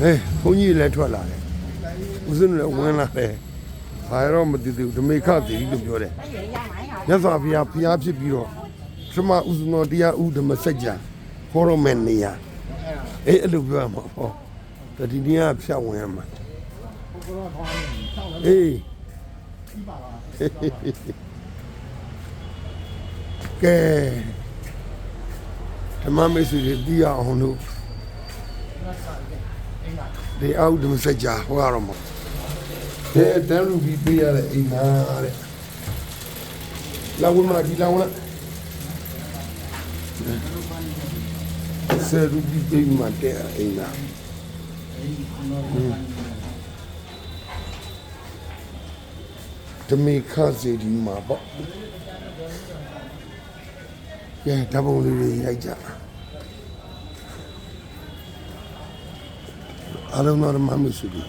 ဟေးဘုန်းကြီးလည်းထွက်လာတယ်ဦးဇင်းလည်းဝင်လာတယ်ဘာရောမသိသေးဘူးဓမေခသီလို့ပြောတယ်မြတ်စွာဘုရားဘုရားဖြစ်ပြီးတော့ပထမဦးဇင်းတော်တရားဥဓမ္မစကြာခေါ်ရမယ်နေရအေးအဲ့လိုပြောရမှာဟောတတိယကဖြတ်ဝင်ရမှာအေးကဲဓမ္မမိတ်ဆွေတွေသိရအောင်လို့ ဒီအောက်ဓမ္မစကြာဟောရမှာဒီအတန်းလူပြီးပေးရတဲ့အိမ်နာတဲ့လာဝင်မဒီလာဝင်ဆယ်လူပြီးပေးမှတဲ့အိမ်နာဓမေခစီဒီမှာပေါ့ကဲဓာတ်ပုံလေးတွေရိုက်ကြ အားလုံးတော်မမရှိဘူး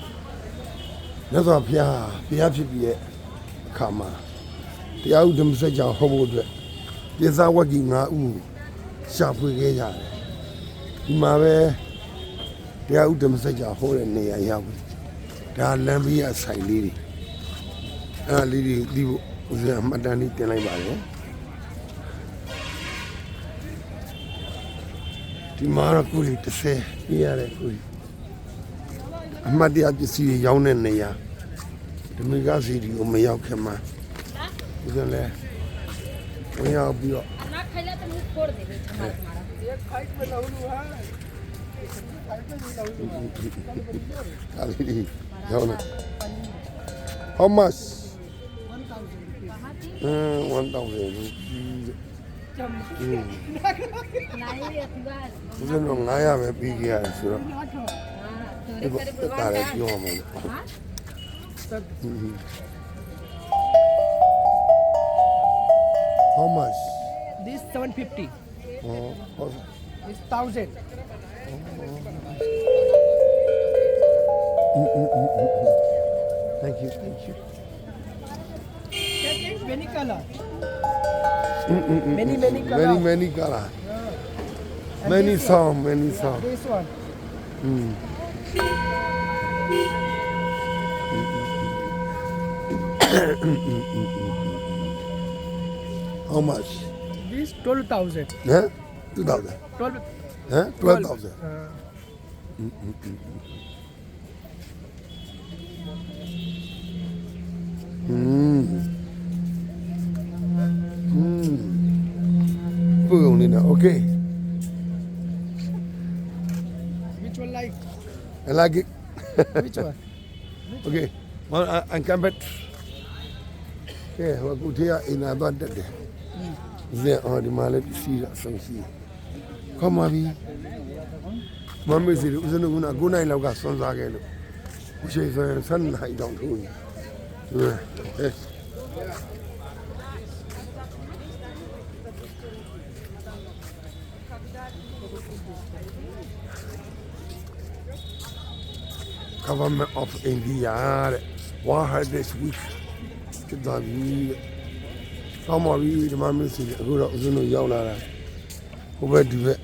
မြတ်စွာဘုရားဘုရားဖြစ်ပြီးရဲ့အခါမှာတရားဥဒ္ဓမစကြာဟောဖို့အတွက်ပြေသာဝဂ္ဂီ၅ဦးရှာဖွေခဲ့ကြတယ်ဒီမှာပဲတရားဥဒ္ဓမစကြာဟောတဲ့နေရာရောက်ပြီဒါလမ်းဘေးအဆိုင်လေးတွေအဲ့ဒါလေးတွေဒီဖို့ဦးဇင်းအမှတ်တမ်းလေးတင်လိုက်ပါလေဒီမှာတော့ကိုကြီး30ပြရတယ်ကိုကြီး အမှတ်တရပစ္စည်းတွေရောင်းတဲ့နေရာဓမ္မကစီဒီကိုမရောက်ခင်မှာဒီကလည်းဝင်ရောက်ပြီးတော့ဒါလေးဒီရောင်းနေ How much? 1000 1000 rupees ကျွန်တော်900ပဲပြီးခဲ့ရဆိုတော့ Tarik yung amoy. How much? This 750. Oh, oh. It's 1000. Oh, oh. Mm, mm, mm, mm. Thank you, thank you. Many color. Mm, mm, mm, many, many color. Many, many color. Yeah. Many song, many song. Yeah, this one. Mm. How much? This 12,000. Huh? 2,000. 12. Huh? 12,000. Uh, Mm, mm, mm, mm. Mm. Mm. Okay. I like it. Which one? Okay. Well, I, I come back. Okay. ဟိုကူထေးအိမ်နာတော့တက်တယ်။ဇက်အော်ဒီမှာလည်းစီးတာဆုံးစီ။ခေါ်มาပြီ။မမေစီဦးဇနုက9နိုင်လောက်ကစွန့်စားခဲ့လို့ဘုရှိဆိုရင်7နိုင်တောင်ထိုးနေ။ဟဲ့။ government of India တဲ့ World Heritage Week ဖြစ်သွားပြီတဲ့။ကောင်းပါပြီဓမ္မမင်းစီအခုတော့ဦးဇင်းတို့ရောက်လာတာဟိုဘက်ဒီဘက်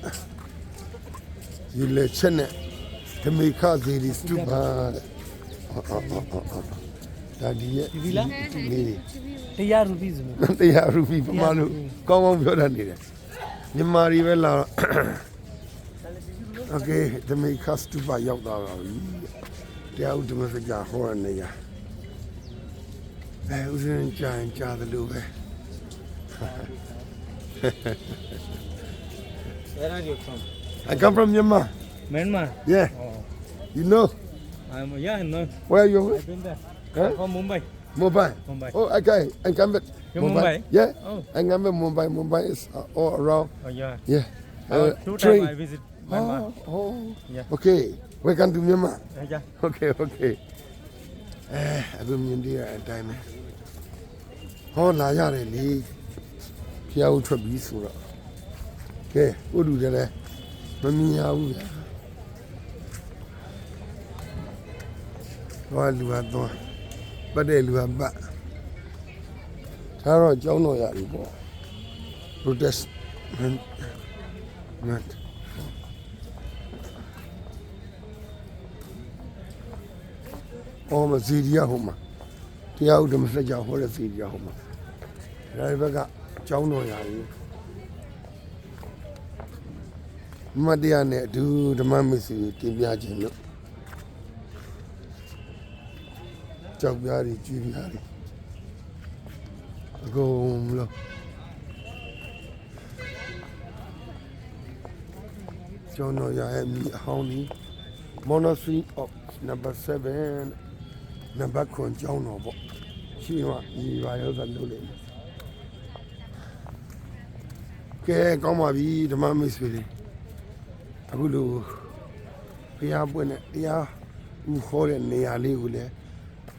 ဒီလေချက်နဲ့ဓမေခစီရီစတူပါတဲ့။အော်အော်အော်အော်အော်ဒါဒီရဲ့ဒီလားဒီလေးတွေ Tiyar rupees. mein. တရားရူပီပမာလို့ကောင်းကောင်းပြောတတ်နေတယ်မြန်မာတွေပဲလာတော့โอเคဓမေခစတူပါရောက်သွားပါပြီ ദേവുദ്യമസക്ക ഹോണയ്യ ഏ ഉസിനും ചായം ചാതലൂവേ Where are you from? I come from Myanmar. Myanmar? Yeah. Oh. You know? I'm yeah, I know. Where are you? I've been there. Huh? From Mumbai. Mumbai. Mumbai. Oh, okay. I come back. Mumbai. Mumbai. Yeah. Oh. I come back Mumbai. Mumbai is uh, all around. Oh yeah. Yeah. Uh, uh two train. time I visit Myanmar. Oh, oh. Yeah. Okay. Welcome to Myanmar Uh, yeah. Okay, okay. အဲအခုမြင်သေးတဲ့အတိုင်းပဲဟောလာရတယ်လေဖျားဦးထွက်ပြီးဆိုတော့ကဲကိုလူတွေလည်းမမြင်ရဘူးဗျာဘာလူဟာတော့ပတ်တဲ့လူဟာပတ်ဒါတော့ကြောင်းတော့ရပြီပေါ့ protest မတ် အော်မစီရီယာဟိုမှာတရားဥဒ္ဓမစကြာဟောတဲ့စီရီယာဟိုမှာဒါဒီဘက်ကကျောင်းတော်ရာကြီးမတ်တရားနဲ့အတူဓမ္မမစ္စည်းတင်ပြခြင်းလို့ကြောက်ပြားကြီးကြည်ပြားကြီးအကုန်လုံးကျောင်းတော်ရာရဲ့မြေအဟောင်းကြီး monastery of number 7 နံပါတ်ခွန်ကျောင်းတော်ပေါ့ရှိမှဒီပါရောသလုပ်လိမ့်မယ်ကဲကောင်းပါပြီဓမ္မမိတ်ဆွေတွေအခုလိုဘုရားပွင့်တဲ့တရားဦးခေါ်တဲ့နေရာလေးကိုလည်း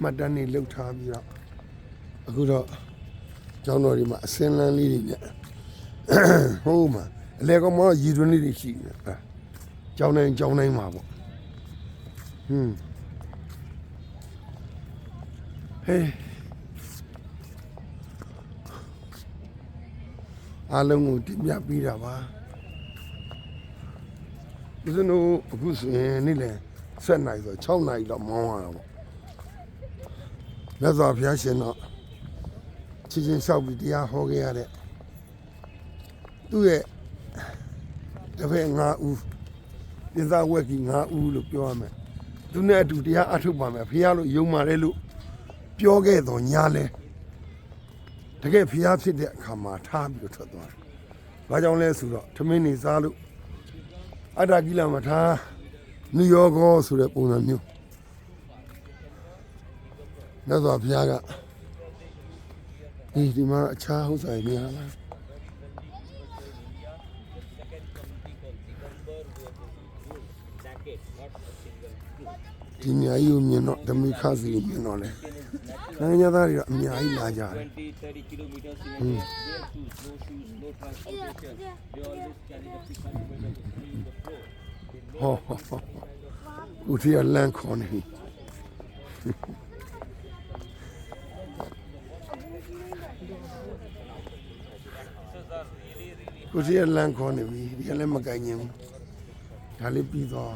မှတ်တမ်းနေလှုပ်ထားပြီးတော့အခုတော့ကျောင်းတော်ဒီမှာအစင်းလန်းလေးတွေနဲ့ဟိုးမှာအလေကောင်မရည်တွင်းလေးတွေရှိနေတယ်ကျောင်းတိုင်းကျောင်းတိုင်းမှာပေါ့ဟွန်း ဟေးအားလုံးကိုတင်ပြပေးတာပါဒီစနို့အခုဆိုရင်နေ့လယ်7နိုင်ဆို6နိုင်တော့မောင်းရတာပေါ့မြတ်စွာဘုရားရှင်တော့ချင်းချင်းလျှောက်ပြီးတရားဟောခဲ့ရတဲ့သူ့ရဲ့တစ်ဖက်5ဦးပြဇဝက်ကြီး5ဦးလို့ပြောရမယ်သူနဲ့အတူတရားအထုတ်ပါမယ်ဖះလို့ယုံပါတယ်လို့ ပြောခဲ့တော့ညာလဲတကယ်ဖះဖြစ်တဲ့အခါမှာထားပြီးတော့ထွက်သွားတယ်။ဘာကြောင့်လဲဆိုတော့ထမင်းနေစားလို့အတ္တကိလမထားနယူယောက်ကောဆိုတဲ့ပုံစံမျိုးမြတ်စွာဘုရားကဒီဒီမှာအခြားဟုတ်ဆိုင်နေရလားဒီနေရာကြီးကိုမြင်တော့ဓမိခစီကိုမြင်တော့လေ နိုင်ငံသားတွေကအများကြီးလာကြတယ် 20, 30 kilometers even mm. their shoes, no shoes, no transportation. They always carry the pickup when they clean the floor. They ဟောဟောဟောကိုထီကလန့်ခေါ်နေပြီကိုထီကလန့်ခေါ်နေပြီဒီကလည်းမကင်ရင်ဘူးဒါလေးပြီးတော့